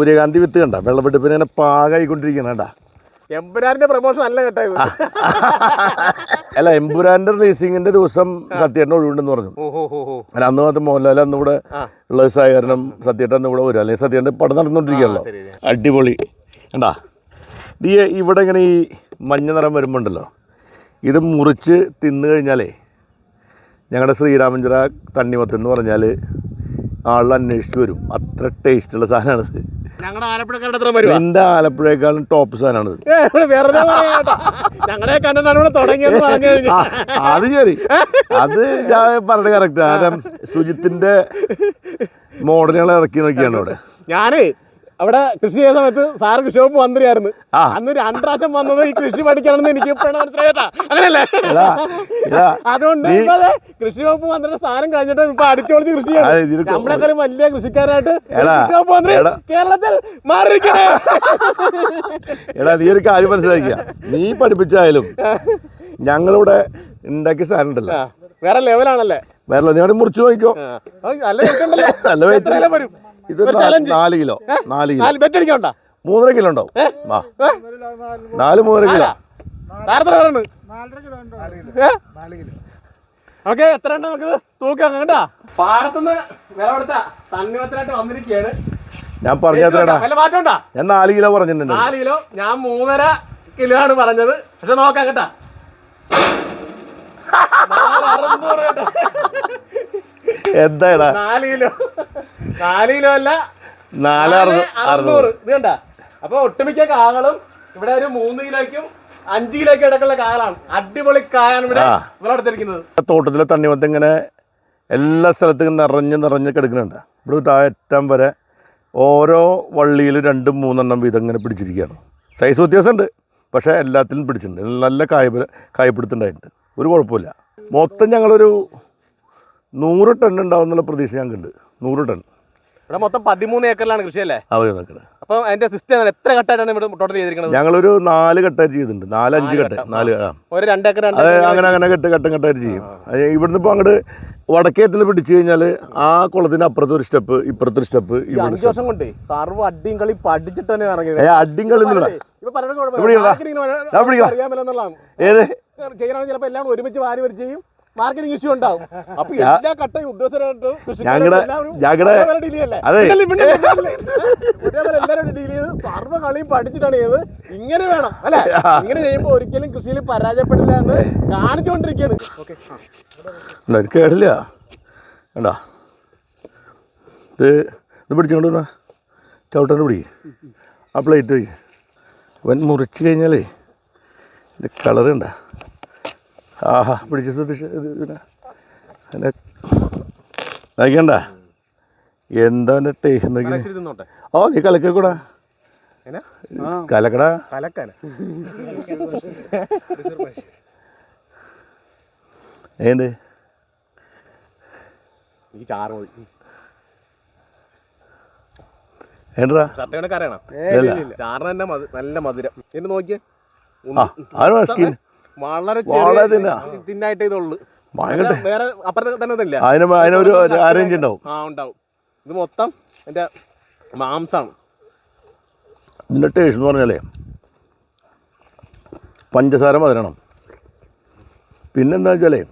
സൂര്യകാന്തി വിത്ത് കണ്ട. വെള്ളപ്പെട്ടിപ്പിന് ഇങ്ങനെ പാകായിക്കൊണ്ടിരിക്കണ കണ്ട. എമ്പുരാന്റെ പ്രൊമോഷൻ അല്ല കേട്ടോ അല്ല എമ്പുരാന്റെ റിലീസിങ്ങിന്റെ ദിവസം സത്യേട്ടൻ ഒഴിവുണ്ടെന്ന് പറഞ്ഞു. അല്ല അന്ന് മാത്രം മോഹൻലാൽ അന്ന് ഇവിടെ ആ. ഉള്ള സഹകരണം കാരണം സത്യേട്ടൻ അന്ന് ഇവിടെ വരും. അല്ലെങ്കിൽ സത്യേട്ടൻ പടം നടന്നുകൊണ്ടിരിക്കുകയല്ലോ. അടിപൊളി. കണ്ടാ? നീ ഇവിടെ ഇങ്ങനെ ഈ മഞ്ഞ നിറം വരുമ്പോണ്ടല്ലോ. ഇത് മുറിച്ച് തിന്നു കഴിഞ്ഞാലേ ഞങ്ങളുടെ ശ്രീരാമഞ്ചിറ തണ്ണിമത്ത് എന്ന് പറഞ്ഞാൽ ആളിൽ അന്വേഷിച്ച് വരും. അത്ര ടേസ്റ്റുള്ള സാധനമാണിത്. ഞങ്ങളുടെ ആലപ്പുഴക്കാരുടെ അത്ര വരുവാ എന്റെ ആലപ്പുഴയേക്കാളും ടോപ്പ് സാധനമാണ് വെറുതെ ഞങ്ങളെ കണ്ടിട്ടാണ് ഇവിടെ കഴിഞ്ഞാൽ അത് ശരി. അത് ഞാൻ പറഞ്ഞത് കറക്റ്റ് കാരണം സുജിത്തിന്റെ മോഡലുകൾ ഇറക്കി നോക്കിയാണ് ഇവിടെ. ഞാൻ അവിടെ കൃഷി ചെയ്ത സമയത്ത് സാർക്ക് കൃഷി വകുപ്പ് മന്ത്രിയായിരുന്നു. അന്ന് രണ്ടാശം വന്നത് ഈ കൃഷി പഠിക്കണമെന്ന് എനിക്ക് ഇപ്പോഴാണ് മനസ്സിലായിട്ടാ അങ്ങനല്ലേ അതുകൊണ്ട് കൃഷി വകുപ്പ് മന്ത്രിയുടെ സ്ഥാനം കഴിഞ്ഞിട്ട് ഇപ്പൊ അടിച്ചോളിച്ച് കൃഷി നമ്മളെക്കാളും വലിയ കൃഷിക്കാരായിട്ട് വകുപ്പ് മന്ത്രി. കേരളത്തിൽ മാറിയിരിക്കണേ. എടാ നീ ഒരു കാര്യം മനസ്സിലാക്കിയ. നീ പഠിപ്പിച്ചായാലും ഞങ്ങളിവിടെ ഉണ്ടാക്കിയ സാധനം ഉണ്ടല്ലോ. വേറെ ലെവലാണല്ലേ വേറെ നീ അവിടെ മുറിച്ചു നോക്കിക്കോ. നല്ല കിലോ വരും? ഇത്. നാല് കിലോ. നാല് കിലോ. നാല് ബെറ്റ് അടിക്കണ്ട മൂന്നര കിലോ ഉണ്ടാവും ആ നാല് മൂന്നര കിലോ. നമുക്ക് എത്ര ഉണ്ട് നമുക്ക്? തൂക്കാം കേട്ടാ പാടത്തുനിന്ന് വിളവെടുത്ത തണ്ണിമത്തനായിട്ട് വന്നിരിക്കുകയാണ്. ഞാൻ പറഞ്ഞാ വല്ല മാറ്റം ഞാൻ നാല് കിലോ പറഞ്ഞിട്ടുണ്ട്. നാല് കിലോ. ഞാൻ മൂന്നര കിലോ ആണ് പറഞ്ഞത്. പക്ഷെ നോക്കാം കേട്ടാ. എന്താ നാല് കിലോ. നാല് കിലോ അല്ല. നാല് നാല് അറുന്നൂ- അറുന്നൂറ്. ഇത് കണ്ട? അപ്പൊ ഒട്ടുമിക്ക കാകളും ഇവിടെ ഒരു മൂന്ന് കിലോയ്ക്കും അഞ്ച് കിലോയ്ക്കും ഇടക്കുള്ള കാലാണ് അടിപൊളി കായാണ് ഇവിടെ ഇവിടെ അടുത്തിരിക്കുന്നത്. തോട്ടത്തിലെ തണ്ണിമത്തം ഇങ്ങനെ എല്ലാ സ്ഥലത്തും നിറഞ്ഞ് നിറഞ്ഞ് കിടക്കുന്നുണ്ട്. ഇവിടെ ഒരു വരെ ഓരോ വള്ളിയിൽ രണ്ടും മൂന്നെണ്ണം വീതം ഇങ്ങനെ പിടിച്ചിരിക്കുകയാണ്. സൈസ് വ്യത്യാസമുണ്ട്. പക്ഷേ എല്ലാത്തിലും പിടിച്ചിട്ടുണ്ട്. നല്ല കായ കായപ്പിടുത്തുണ്ടായിട്ടുണ്ട് ഒരു കുഴപ്പമില്ല. മൊത്തം ഞങ്ങളൊരു നൂറ് ടൺ ഉണ്ടാവുന്നുള്ള പ്രതീക്ഷ ഞങ്ങൾക്കുണ്ട്. നൂറ് ടൺ. ഇവിടെ മൊത്തം പതിമൂന്ന് ഏക്കറിലാണ് കൃഷി അല്ലേ അവർ നിൽക്കുന്നത് അപ്പൊ അതിന്റെ സിസ്റ്റം എത്ര ഘട്ടമായിട്ടാണ് ഇവിടെ ടോട്ടൽ ചെയ്തിരിക്കുന്നത് ഞങ്ങളൊരു നാല് ഘട്ടമായിട്ട് ചെയ്തിട്ടുണ്ട്. നാല് അഞ്ച് ഘട്ടം നാല് ഒരു രണ്ട് ഏക്കർ രണ്ട് അത് അങ്ങനെ അങ്ങനെ ഘട്ട ഘട്ടം ഘട്ടമായിട്ട് ചെയ്യും. അത് ഇവിടുന്ന് ഇപ്പോൾ അങ്ങോട്ട് വടക്കേത്തിന് പിടിച്ചു കഴിഞ്ഞാൽ ആ കുളത്തിന്റെ അപ്പുറത്ത് ഒരു സ്റ്റെപ്പ് ഇപ്പുറത്തൊരു സ്റ്റെപ്പ് ഈ ഇവിടെ അഞ്ച് വർഷം കൊണ്ട് സർവ അടിയും കളി പഠിച്ചിട്ട് തന്നെ ഇറങ്ങിയത് ഏ അടിയും കളിന്നില്ല ഇപ്പൊ ഇവിടെ കുഴപ്പമില്ല. ഇടാ. പിടിക്കാം. അറിയാമല്ലെന്നുള്ളതാണ് ഏത്? ചെയ്യണമെങ്കിൽ ചിലപ്പോൾ എല്ലാം കൂടെ ഒരുമിച്ച് വാരി വരി ചെയ്യും. മാർക്കറ്റിംഗ് ഇഷ്യൂ ഉണ്ടാവും. അപ്പൊ എല്ലാ കട്ടയും ഉദ്യോഗസ്ഥരായിട്ടും ഞങ്ങടെ- ഞങ്ങടെ- അതെ. എല്ലാവരും ഡീൽ ചെയ്ത് സർവ കളിയും പഠിച്ചിട്ടാണ് ചെയ്തത്. ഇങ്ങനെ വേണം അല്ലെ? ഇങ്ങനെ ചെയ്യുമ്പോൾ ഒരിക്കലും കൃഷിയിൽ പരാജയപ്പെടില്ല എന്ന് കാണിച്ചുകൊണ്ടിരിക്കുകയാണ്. ഓക്കെ. കേടില്ല. കണ്ടാ ഇത് ഇത് പിടിച്ചുകൊണ്ട് വന്നാ. ചവിട്ടോണ്ട് പിടി. ആ പ്ലേറ്റ് പോയി അവൻ മുറിച്ച് കഴിഞ്ഞാലേ ഇതിന്റെ കളർ കണ്ട. ആഹാ പിടിച്ച് ശ്രദ്ധിച്ച് ഇത് ഇതിനെ. അതിനെ നോക്കിയണ്ട എന്താ നോക്കി തിന്നോട്ടെ. ഓ നീ കലക്കൂടാ. കലക്കടാ ഏണ്ട്. ചാറിന് തന്നെ നല്ല മധുരം. എന്നെ നോക്കിയേ. സ്കിൻ വളരെ വളരെ. തിന്നായിട്ടേ ഇതുള്ളൂ. വേറെ- അപ്പുറത്ത് തന്നെ അതിന് അതിനൊരു ഉണ്ടാവും. ആ ഉണ്ടാവും. ഇത് മൊത്തം എന്റെ മാംസാണ്. ഇതിന്റെ ടേസ്റ്റ് എന്ന് പറഞ്ഞാലേ പഞ്ചസാര മതിരണം പിന്നെന്താ വെച്ചാലേ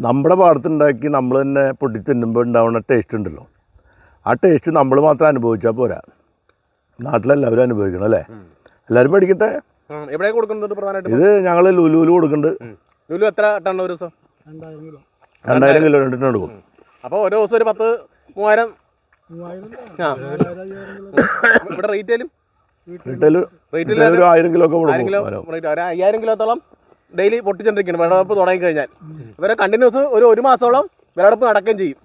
നമ്മുടെ പാടത്തുണ്ടാക്കി നമ്മൾ തന്നെ പൊട്ടി തിന്നുമ്പോൾ ഉണ്ടാവുന്ന ടേസ്റ്റ് ഉണ്ടല്ലോ. ആ ടേസ്റ്റ് നമ്മൾ മാത്രം അനുഭവിച്ചാൽ പോരാ. നാട്ടിലെല്ലാവരും അനുഭവിക്കണം അല്ലേ? എല്ലാവരും പഠിക്കട്ടെ? എവിടെ കൊടുക്കുന്നുണ്ട് പ്രധാനമായിട്ടും? ഇത് ഞങ്ങൾ ലുലുവിൽ കൊടുക്കുന്നുണ്ട്. ലുലു എത്ര ടൺ ഒരു ദിവസം? രണ്ടായിരം കിലോ. രണ്ട് ടൺ കൊടുക്കും അപ്പോൾ ഓരോ ദിവസം ഒരു പത്ത് മൂവായിരം ആ. ഇവിടെ റീറ്റെയിലും? റീറ്റെയിൽ ഒരു ആയിരം കിലോ ഒക്കെ ആയിരം കിലോ റേറ്റ് ഒരു അയ്യായിരം കിലോത്തോളം ഡെയിലി പൊട്ടിച്ചോണ്ടിരിക്കുന്നു. വിളവെടുപ്പ് തുടങ്ങി കഴിഞ്ഞാൽ. ഇവരെ കണ്ടിന്യൂസ് ഒരു ഒരു മാസത്തോളം വിളവെടുപ്പ് നടക്കുകയും ചെയ്യും.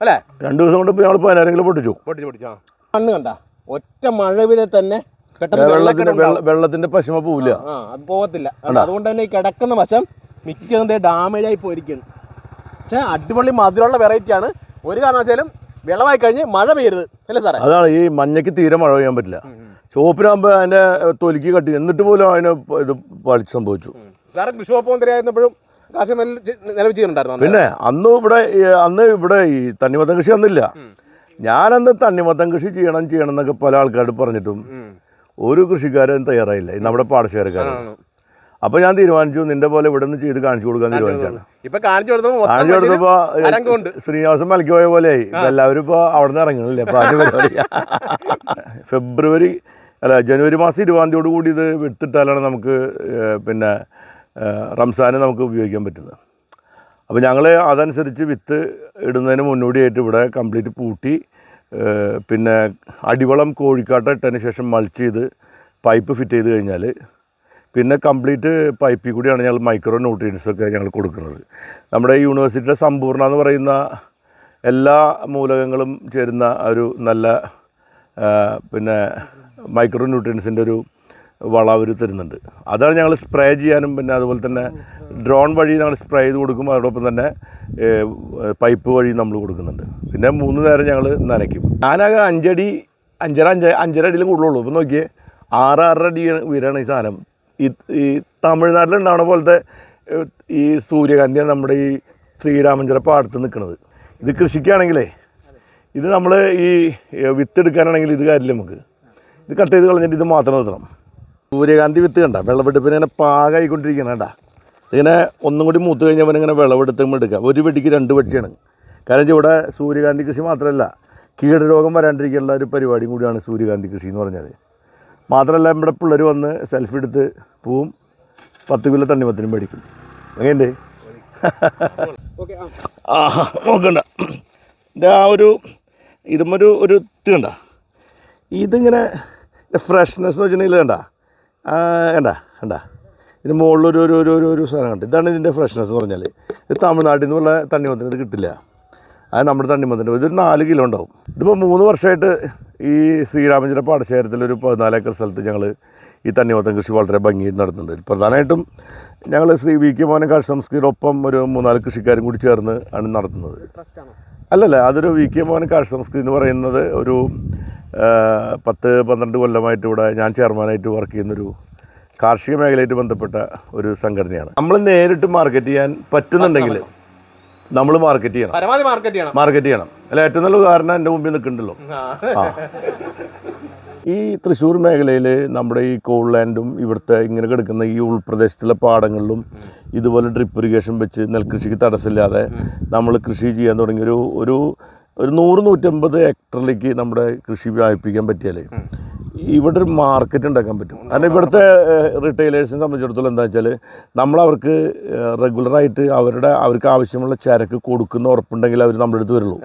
അല്ലേ? രണ്ട് ദിവസം കൊണ്ട് ഞങ്ങൾ പതിനായിരം കിലോ പൊട്ടിച്ചു. പൊട്ടിച്ചു പൊട്ടിച്ചാ കണ്ണ് കണ്ട. ഒറ്റ മഴവിലെ തന്നെ വെള്ളത്തിന്റെ പശിമ പോവില്ല. അത് പോകത്തില്ല. അതുകൊണ്ട് തന്നെ ഈ കിടക്കുന്ന വശം മിക്കതും ഡാമേജ് ആയി പോയിരിക്കുന്നു പക്ഷെ അടിപൊളി മധുരമുള്ള വെറൈറ്റി ആണ്. ഒരു കാരണവശാലും വെള്ളമായി കഴിഞ്ഞ് മഴ പെയ്യരുത്. അല്ലേ സാറേ? അതാണ് ഈ മഞ്ഞയ്ക്ക് തീരെ മഴ പെയ്യാൻ പറ്റില്ല. ചുവപ്പിനാകുമ്പോൾ അതിന്റെ തൊലിക്ക് കട്ടി. എന്നിട്ട് പോലും അതിന് ഇത് പളിച്ച് സംഭവിച്ചു. സാറ് കൃഷി വകുപ്പ് മന്ത്രിയായിരുന്നപ്പോഴും നിലവിൽ ചെയ്യുന്നുണ്ടായിരുന്നു പിന്നെ അന്ന് ഇവിടെ അന്ന് ഇവിടെ ഈ തണ്ണിമത്തം കൃഷി അന്നില്ല. ഞാനന്ന് തണ്ണിമത്തം കൃഷി ചെയ്യണം ചെയ്യണം എന്നൊക്കെ പല ആൾക്കാരോട് പറഞ്ഞിട്ടും. ഒരു കൃഷിക്കാരും തയ്യാറായില്ല. ഇന്ന് നമ്മുടെ പാടശേഖരക്കാരൻ അപ്പൊ അപ്പോൾ ഞാൻ തീരുമാനിച്ചു നിന്റെ പോലെ ഇവിടെ നിന്ന് ചെയ്ത് കാണിച്ചു കൊടുക്കാൻ തീരുമാനിച്ചാണ് ഇപ്പൊ കാണിച്ചു കൊടുത്തപ്പോ ശ്രീനിവാസം ശ്രീനിവാസൻ മലക്ക് പോയ പോലെയായി ഇപ്പൊ എല്ലാവരും ഇപ്പോൾ അവിടെ നിന്ന് ഇറങ്ങണില്ലേ ഫെബ്രുവരി അല്ല ജനുവരി മാസം ഇരുപതാം തീയതിയോട് കൂടി ഇത് വിട്ടിട്ടാലാണ് നമുക്ക് പിന്നെ റംസാന് നമുക്ക് ഉപയോഗിക്കാൻ പറ്റുന്നത്. അപ്പോൾ ഞങ്ങൾ അതനുസരിച്ച് വിത്ത് ഇടുന്നതിന് മുന്നോടിയായിട്ട് ഇവിടെ കംപ്ലീറ്റ് പൂട്ടി പിന്നെ അടിവളം കോഴിക്കാട്ട ഇട്ടതിന് ശേഷം മൾച്ച് ചെയ്ത് പൈപ്പ് ഫിറ്റ് ചെയ്ത് കഴിഞ്ഞാൽ പിന്നെ കംപ്ലീറ്റ് പൈപ്പിൽ കൂടിയാണ് ഞങ്ങൾ മൈക്രോ ന്യൂട്രിയൻസൊക്കെ ഞങ്ങൾ കൊടുക്കുന്നത്. നമ്മുടെ യൂണിവേഴ്സിറ്റിയുടെ സമ്പൂർണ എന്ന് പറയുന്ന എല്ലാ മൂലകങ്ങളും ചേരുന്ന ഒരു നല്ല പിന്നെ മൈക്രോ ന്യൂട്രിയൻസിന്റെ ഒരു വളം അവർ തരുന്നുണ്ട്. അതാണ് ഞങ്ങൾ സ്പ്രേ ചെയ്യാനും പിന്നെ അതുപോലെ തന്നെ ഡ്രോൺ വഴി ഞങ്ങൾ സ്പ്രേ ചെയ്ത് കൊടുക്കും. അതോടൊപ്പം തന്നെ പൈപ്പ് വഴി നമ്മൾ കൊടുക്കുന്നുണ്ട്. പിന്നെ മൂന്ന് നേരം ഞങ്ങൾ നനയ്ക്കും. ഞാനാകെ അഞ്ചടി അഞ്ചര അഞ്ച അഞ്ചര അടിയിലും കൂടുതലുള്ളൂ ഇപ്പം നോക്കിയേ ആറ് ആറര അടി ഉയരാണ് ഈ സാധനം. ഈ ഈ തമിഴ്നാട്ടിലുണ്ടാവണ പോലത്തെ ഈ സൂര്യകാന്തി നമ്മുടെ ഈ ശ്രീരാമഞ്ചര പാടത്ത് നിൽക്കുന്നത് ഇത് കൃഷിക്കാണെങ്കിലേ ഇത് നമ്മൾ ഈ വിത്തെടുക്കാനാണെങ്കിൽ വിത്ത് ഇത് കാര്യമില്ല നമുക്ക്. ഇത് കട്ട് ചെയ്ത് കളഞ്ഞിട്ട് ഇത് മാത്രം നിർത്തണം. സൂര്യകാന്തി വിത്ത് കണ്ട. വിളവെടുപ്പിന് ഇങ്ങനെ പാകമായിക്കൊണ്ടിരിക്കണം കണ്ട. ഇങ്ങനെ ഒന്നും കൂടി മൂത്ത് കഴിഞ്ഞാൽ ഇങ്ങനെ വിളവെടുത്ത് എടുക്കുക. ഒരു വെടിക്ക് രണ്ട് വെട്ടിയാണ്. കാരണം ഇവിടെ സൂര്യകാന്തി കൃഷി മാത്രമല്ല കീടരോഗം വരാണ്ടിരിക്കാനുള്ള ഒരു പരിപാടിയും കൂടിയാണ് സൂര്യകാന്തി കൃഷി എന്ന് പറഞ്ഞത്. മാത്രമല്ല ഇവിടെ പിള്ളേർ വന്ന് സെൽഫി എടുത്ത് പോവും പത്ത് കിലോ തണ്ണിമത്തിനും മേടിക്കും. അങ്ങനെയുണ്ട്. ആ. നോക്കണ്ട. എന്റെ ആ ഒരു ഇതുമൊരു ഒരു ഇത് കണ്ട. ഇതിങ്ങനെ ഫ്രഷ്നെസ് എന്ന് വെച്ചിട്ടുണ്ടെങ്കിൽ കണ്ട. കണ്ട കണ്ട. ഇതിന് മുകളിലൊരു ഒരു ഒരു ഒരു ഒരു സാധനം കണ്ട്. ഇതാണ് ഇതിന്റെ ഫ്രഷ്നെസ് എന്ന് പറഞ്ഞാൽ ഇത് തമിഴ്നാട്ടിൽ നിന്നുള്ള തണ്ണിമത്തിന് ഇത് കിട്ടില്ല. അത് നമ്മുടെ തണ്ണിമത്തിന്റെ ഇതൊരു നാല് കിലോ ഉണ്ടാവും. ഇതിപ്പോൾ മൂന്ന് വർഷമായിട്ട് ഈ ശ്രീരാമചന്ദ്ര പാടശേഖരത്തിലൊരു പതിനാല് ഏക്കർ സ്ഥലത്ത് ഞങ്ങൾ ഈ തണ്ണിമത്തൻ കൃഷി വളരെ ഭംഗിയിൽ നടത്തുന്നുണ്ട്. പ്രധാനമായിട്ടും ഞങ്ങൾ ശ്രീ വി കെ മോഹൻ കാർഷിക സംസ്കൃതിയോടൊപ്പം ഒരു മൂന്നാൽ കൃഷിക്കാരും കൂടി ചേർന്ന് ആണ് നടത്തുന്നത്. അല്ലല്ല അതൊരു വി കെ മോഹൻ കാർഷിക സംസ്കൃതി എന്ന് പറയുന്നത് ഒരു പത്ത് പന്ത്രണ്ട് കൊല്ലമായിട്ട് ഇവിടെ ഞാൻ ചെയർമാനായിട്ട് വർക്ക് ചെയ്യുന്നൊരു കാർഷിക മേഖലയായിട്ട് ബന്ധപ്പെട്ട ഒരു സംഘടനയാണ്. നമ്മൾ നേരിട്ട് മാർക്കറ്റ് ചെയ്യാൻ പറ്റുന്നുണ്ടെങ്കിൽ നമ്മൾ മാർക്കറ്റ് ചെയ്യണം. പരമാവധി മാർക്കറ്റ് ചെയ്യണം. മാർക്കറ്റ് ചെയ്യണം. അല്ല ഏറ്റവും നല്ല ഉദാഹരണം എന്റെ മുമ്പിൽ നിൽക്കുന്നുണ്ടല്ലോ. ഈ തൃശ്ശൂർ മേഖലയിൽ നമ്മുടെ ഈ കോൾ ലാൻഡും ഇവിടുത്തെ ഇങ്ങനെ കിടക്കുന്ന ഈ ഉൾപ്രദേശത്തിലെ പാടങ്ങളിലും ഇതുപോലെ ഡ്രിപ്പ് ഇറിഗേഷൻ വെച്ച് നെൽകൃഷിക്ക് തടസ്സമില്ലാതെ നമ്മൾ കൃഷി ചെയ്യാൻ തുടങ്ങിയ ഒരു ഒരു ഒരു നൂറ് നൂറ്റമ്പത് ഹെക്ടറിലേക്ക് നമ്മുടെ കൃഷി വ്യാപിപ്പിക്കാൻ പറ്റിയാലേ? ഇവിടെ ഒരു മാർക്കറ്റ് ഉണ്ടാക്കാൻ പറ്റും. കാരണം ഇവിടുത്തെ റിറ്റെയിലേഴ്സിനെ സംബന്ധിച്ചിടത്തോളം എന്താ വെച്ചാൽ നമ്മൾ അവർക്ക് റെഗുലറായിട്ട് അവരുടെ അവർക്ക് ആവശ്യമുള്ള ചരക്ക് കൊടുക്കുന്ന ഉറപ്പുണ്ടെങ്കിൽ അവർ നമ്മുടെ അടുത്ത് വരുള്ളൂ.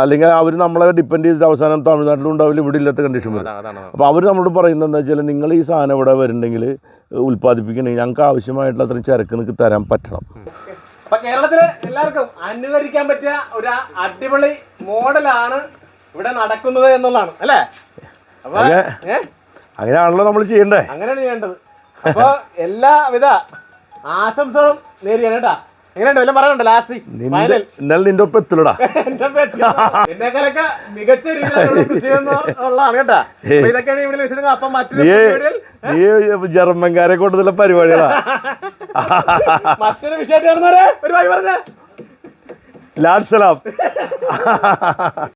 അല്ലെങ്കിൽ അവർ നമ്മളെ ഡിപ്പെൻഡ് ചെയ്തിട്ട് അവസാനം തമിഴ്നാട്ടിലും ഉണ്ടാവില്ല ഇവിടെ ഇല്ലാത്ത കണ്ടീഷൻ വരും. അപ്പോൾ അവർ നമ്മളോട് പറയുന്നത് എന്താ വെച്ചാൽ നിങ്ങൾ ഈ സാധനം ഇവിടെ വരുന്നുണ്ടെങ്കിൽ ഉൽപ്പാദിപ്പിക്കണമെങ്കിൽ ഞങ്ങൾക്ക് ആവശ്യമായിട്ടുള്ള അത്രയും ചരക്ക് നിങ്ങൾക്ക് തരാൻ പറ്റണം. അപ്പൊ കേരളത്തിൽ എല്ലാവർക്കും അനുകരിക്കാൻ പറ്റിയ ഒരു അടിപൊളി മോഡലാണ് ഇവിടെ നടക്കുന്നത് എന്നുള്ളതാണ് അല്ലേ? അപ്പൊ അങ്ങനെയാണല്ലോ നമ്മൾ ചെയ്യേണ്ടത് അങ്ങനെയാണ് ചെയ്യേണ്ടത്. അപ്പൊ എല്ലാവിധ ആശംസകളും നേരിയാണ് കേട്ടാ. എങ്ങനെയുണ്ട്? വല്ലതും പറയാനുണ്ടോ? ലാസ്റ്റ് ഫൈനൽ ഇന്നലെ നിന്റെ ഒപ്പം എത്തില്ലടാ. എന്റെ എന്നെക്കാളൊക്കെ മികച്ച കേട്ടാ. അപ്പൊ ഇതൊക്കെയാണ് ഇവിടെ അപ്പൊ മറ്റൊരു നീ ജർമ്മൻകാരെ കൊണ്ടുള്ള പരിപാടികളാ. മറ്റൊരു വിഷയമായിട്ട് വരുന്നവരെ ഒരു വൈ പറഞ്ഞ. ലാഡ് സലാം